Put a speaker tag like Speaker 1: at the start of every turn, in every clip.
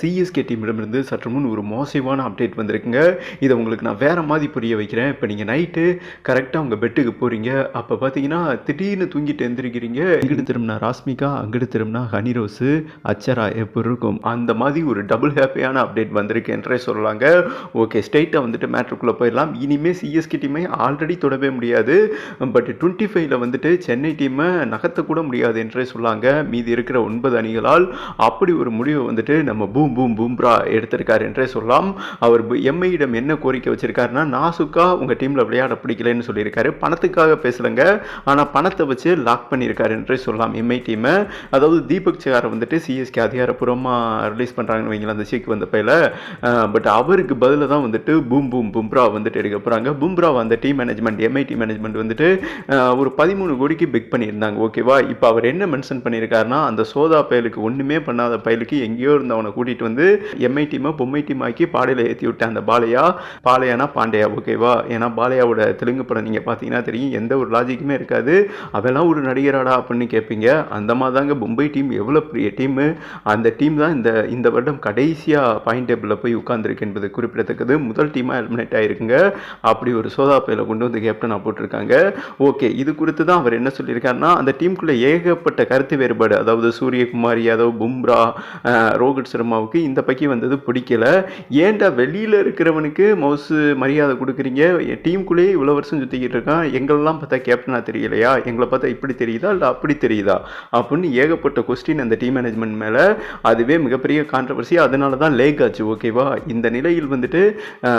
Speaker 1: CSK டீமிடமிருந்து சற்று முன் ஒரு மோசமான அப்டேட் வந்திருக்குங்க. இதை உங்களுக்கு நான் வேறு மாதிரி புரிய வைக்கிறேன். இப்போ நீங்கள் நைட்டு கரெக்டாக உங்கள் பெட்டுக்கு போகிறீங்க அப்போ பார்த்தீங்கன்னா திடீர்னு தூங்கிட்டு எந்திரிக்கிறீங்க. இங்கிட்டு திரும்பினா ராஸ்மிகா அங்கிட்டு திரும்பினா ஹனிரோஸு அச்சரா எப்படி இருக்கும் அந்த மாதிரி ஒரு டபுள் ஹாப்பியான அப்டேட் வந்திருக்கு என்றே சொல்லலாங்க. ஓகே ஸ்டேட்டை வந்துட்டு மேட்ருக்குள்ளே போயிடலாம். இனிமேல் சிஎஸ்கே டீமை ஆல்ரெடி தொடவே முடியாது. பட் டுவெண்ட்டி ஃபைவ்ல வந்துட்டு சென்னை டீமை நகர்த்தக்கூட முடியாது என்றே சொல்லாங்க. மீதி இருக்கிற ஒன்பது அணிகளால் அப்படி ஒரு முடிவை வந்துட்டு நம்ம பூம் பூம் பூம்ரா எடுத்திருக்காரு என்றே சொல்லலாம். அவர் எம்ஐயிடம் என்ன கோரிக்கை வச்சிருக்காருன்னா நாசுக்கா உங்கள் டீமில் விளையாட பிடிக்கலன்னு சொல்லியிருக்காரு. பணத்துக்காக பேசலைங்க. ஆனால் பணத்தை வச்சு லாக் பண்ணியிருக்காரு என்றே சொல்லலாம் எம்ஐ டீமை. அதாவது தீபக் சேகாரை வந்துட்டு சிஎஸ்கே அதிகாரப்பூர்வமாக ரிலீஸ் பண்ணுறாங்கன்னு வைங்களேன் அந்த சீக்கு வந்த பையில. பட் அவருக்கு பதிலாக தான் வந்துட்டு பூம் பூம் பும்ரா வந்துட்டு எடுக்க போகிறாங்க பும்ரா அந்த team management MI team management வந்துட்டு ஒரு பதிமூணு கோடிக்கு பிக் பண்ணியிருந்தாங்க. ஓகேவா? இப்போ அவர் என்ன மென்ஷன் பண்ணியிருக்காருன்னா அந்த சோதா பயலுக்கு ஒன்றுமே பண்ணாத பயலுக்கு எங்கேயோ இருந்தவனை கூட்டிகிட்டு வந்து எம்ஐ டீமை பொம்மை டீம் ஆக்கி பாடையில் ஏற்றி விட்டேன் அந்த பாலையா? பாலையானா பாண்டையா ஓகேவா ஏன்னா பாலையாவோட தெலுங்கு படம் நீங்கள் பார்த்தீங்கன்னா தெரியும் எந்த ஒரு லாஜிக்குமே இருக்காது. அவெல்லாம் ஒரு நடிகராடா அப்படின்னு கேட்பீங்க அந்த மாதிரி தாங்க மும்பை டீம் எவ்வளோ பெரிய டீமு அந்த டீம் தான் இந்த இந்த வருடம் கடைசியாக பாயிண்ட் டேபிளில் போய் உட்காந்துருக்கு என்பது குறிப்பிடத்தக்கது. முதல் டீமாக எலிமினேட் ஆகிருக்குங்க அப்படி ஒரு சோதா பையில கொண்டு வந்து கேப்டனாக போட்டிருக்காங்க. ஓகே இது குறித்து தான் அவர் என்ன சொல்லியிருக்காருன்னா அந்த டீமுக்குள்ளே ஏகப்பட்ட கருத்து வேறுபாடு. அதாவது சூரியகுமார் யாதவ் பும்ரா ரோஹித் சர்மா சர்மாவுக்கு இந்த பக்கி வந்தது பிடிக்கல. ஏன்டா வெளியில் இருக்கிறவனுக்கு மவுசு மரியாதை கொடுக்குறீங்க? டீமுக்குள்ளேயே இவ்வளோ வருஷம் சுற்றிக்கிட்டு இருக்கான். எங்களெல்லாம் பார்த்தா கேப்டனாக தெரியலையா? எங்களை பார்த்தா இப்படி தெரியுதா? இல்லை அப்படி தெரியுதா? அப்படின்னு ஏகப்பட்ட கொஸ்டின் அந்த டீம் மேனேஜ்மெண்ட் மேலே. அதுவே மிகப்பெரிய கான்ட்ரவர்சி அதனால தான் லேக் ஆச்சு ஓகேவா இந்த நிலையில் வந்துட்டு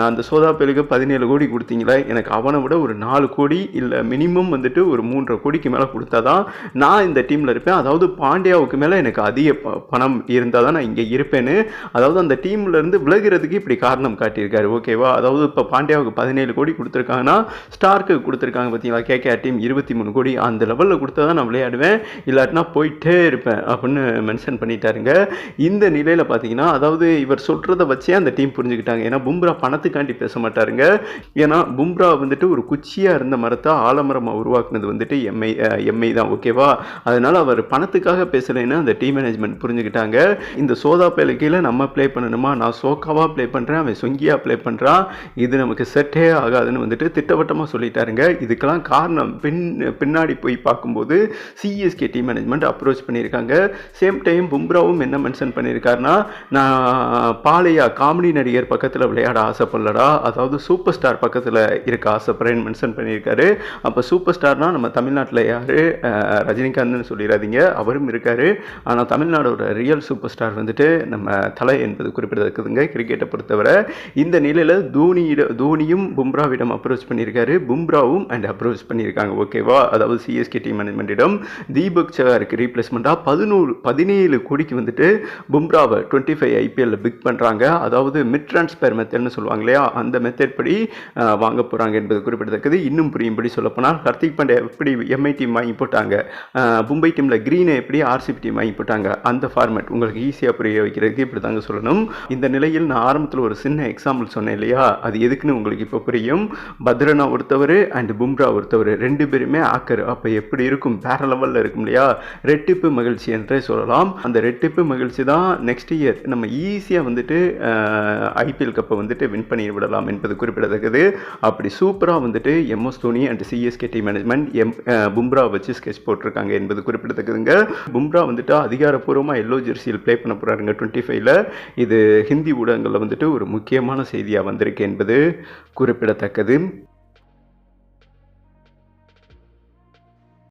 Speaker 1: அந்த சோதா பேலுக்கு பதினேழு கோடி கொடுத்தீங்களா. எனக்கு அவனை விட ஒரு நாலு கோடி இல்லை மினிமம் வந்துட்டு ஒரு மூன்றரை கோடிக்கு மேலே கொடுத்தா தான் நான் இந்த டீமில் இருப்பேன். அதாவது பாண்டியாவுக்கு மேலே எனக்கு அதிக ப- பணம் இருந்தால் தான் நான் இங்கே இருப்பேன்னு அதாவது அந்த டீம்ல இருந்து விலகிறதுக்கு இப்படி காரணம் காட்டியிருக்காரு. ஓகேவா அதாவது இப்போ பாண்டியாவுக்கு பதினேழு கோடி கொடுத்துருக்காங்கன்னா ஸ்டார்க்கு கொடுத்துருக்காங்க பார்த்தீங்களா கேகேஆர் டீம் இருபத்தி மூணு கோடி. அந்த லெவலில் கொடுத்தா தான் நான் விளையாடுவேன். இல்லாட்டினா போயிட்டே இருப்பேன் அப்படின்னு மென்ஷன் பண்ணிட்டாருங்க. இந்த நிலையில் பார்த்தீங்கன்னா அதாவது இவர் சொல்கிறத வச்சே அந்த டீம் புரிஞ்சுக்கிட்டாங்க. ஏன்னா பும்ரா பணத்துக்காண்டி பேச மாட்டாருங்க. ஏன்னா பும்ரா வந்துட்டு ஒரு குச்சியாக இருந்த மரத்தை ஆலமரமாக உருவாக்குனது வந்துட்டு எம்ஐ எம்ஐ தான். ஓகேவா அதனால் அவர் பணத்துக்காக பேசலைன்னு அந்த டீம் மேனேஜ்மெண்ட் புரிஞ்சுக்கிட்டாங்க. இந்த சோதா பேல கீழே நம்ம ப்ளே பண்ணணுமா? நான் சோக்காவாக ப்ளே பண்ணுறேன் அவன் சொங்கியாக ப்ளே பண்ணுறான் இது நமக்கு செட்டே ஆகாதுன்னு வந்துட்டு திட்டவட்டமாக சொல்லிட்டாருங்க. இதுக்கெல்லாம் காரணம் பின் பின்னாடி போய் பார்க்கும்போது சிஎஸ்கே டீம் மேனேஜ்மெண்ட் அப்ரோச் பண்ணியிருக்காங்க. சேம் டைம் பும்ராவும் என்ன மென்ஷன் பண்ணியிருக்காருன்னா நான் பாலையா காமெடி நடிகர் பக்கத்தில் விளையாட ஆசைப்படலடா. அதாவது சூப்பர் ஸ்டார் பக்கத்தில் இருக்க ஆசைப்படுறேன்னு மென்ஷன் பண்ணியிருக்காரு. அப்போ சூப்பர் ஸ்டார்னால் நம்ம தமிழ்நாட்டில் யார்? ரஜினிகாந்த்னு சொல்லிடாதீங்க. அவரும் இருக்கார். ஆனால் தமிழ்நாடோட ரியல் சூப்பர் ஸ்டார் வந்துட்டு நம்ம தலை என்பது குறிப்பிடத்தக்கதுங்க. கிரிக்கெட்டை பொறுத்தவரை இந்த நிலையில் தோனியிட தோனியும் பும்ராவிடம் அப்ரோச் பண்ணியிருக்காரு. பும்ராவும் அண்ட் அப்ரோச் பண்ணியிருக்காங்க. ஓகேவா அதாவது சிஎஸ்கே டீம் மேனேஜ்மெண்ட்டிடம் தீபக் சகாருக்கு ரீப்ளேஸ்மெண்ட்டாக பதினோரு பதினேழு கோடிக்கு வந்துட்டு பும்ராவை டுவெண்ட்டி ஃபைவ் ஐபிஎல்லில் பிக் பண்ணுறாங்க அதாவது மிட் ட்ரான்ஸ்பர் மெத்தட்னு சொல்லுவாங்க இல்லையா? அந்த மெத்தட் படி வாங்க போகிறாங்க என்பது குறிப்பிடத்தக்கது. இன்னும் புரியும்படி சொல்லப்போனால் ஹர்திக் பாண்டே எப்படி எம்ஐ டீம் வாங்கி போட்டாங்க? மும்பை டீமில் க்ரீனை எப்படி ஆர்சிபி டீம் வாங்கி போட்டாங்க? அந்த ஃபார்மேட் உங்களுக்கு ஈஸியாக புரிய வைக்கிறது. வைக்கிறதுக்கு இப்படி தாங்க சொல்லணும். இந்த நிலையில் நான் ஆரம்பத்தில் ஒரு சின்ன எக்ஸாம்பிள் சொன்னேன் இல்லையா? அது எதுக்குன்னு உங்களுக்கு இப்போ புரியும். பத்ரனா ஒருத்தவர் அண்ட் பும்ரா ஒருத்தவர் ரெண்டு பேருமே ஆக்கர். அப்போ எப்படி இருக்கும்? வேற லெவலில் இருக்கும் இல்லையா? ரெட்டிப்பு மகிழ்ச்சி என்றே சொல்லலாம். அந்த ரெட்டிப்பு மகிழ்ச்சி தான் நெக்ஸ்ட் இயர் நம்ம ஈஸியாக வந்துட்டு ஐபிஎல் கப்பை வந்துட்டு வின் பண்ணி விடலாம் என்பது குறிப்பிடத்தக்கது. அப்படி சூப்பராக வந்துட்டு MS Dhoni and CSK D management M Bumrah வச்சு ஸ்கெட்ச் போட்டிருக்காங்க என்பது குறிப்பிடத்தக்கதுங்க. பும்ரா வந்துட்டு அதிகாரப்பூர்வமாக எல்லோ ஜெர்சியில் ப்ளே பண்ண போகிறாருங்க டுவெண்ட்டி ஃபைவ்ல இது ஹிந்தி ஊடகங்களில் வந்துட்டு ஒரு முக்கியமான செய்தியாக வந்திருக்கு என்பது குறிப்பிடத்தக்கது.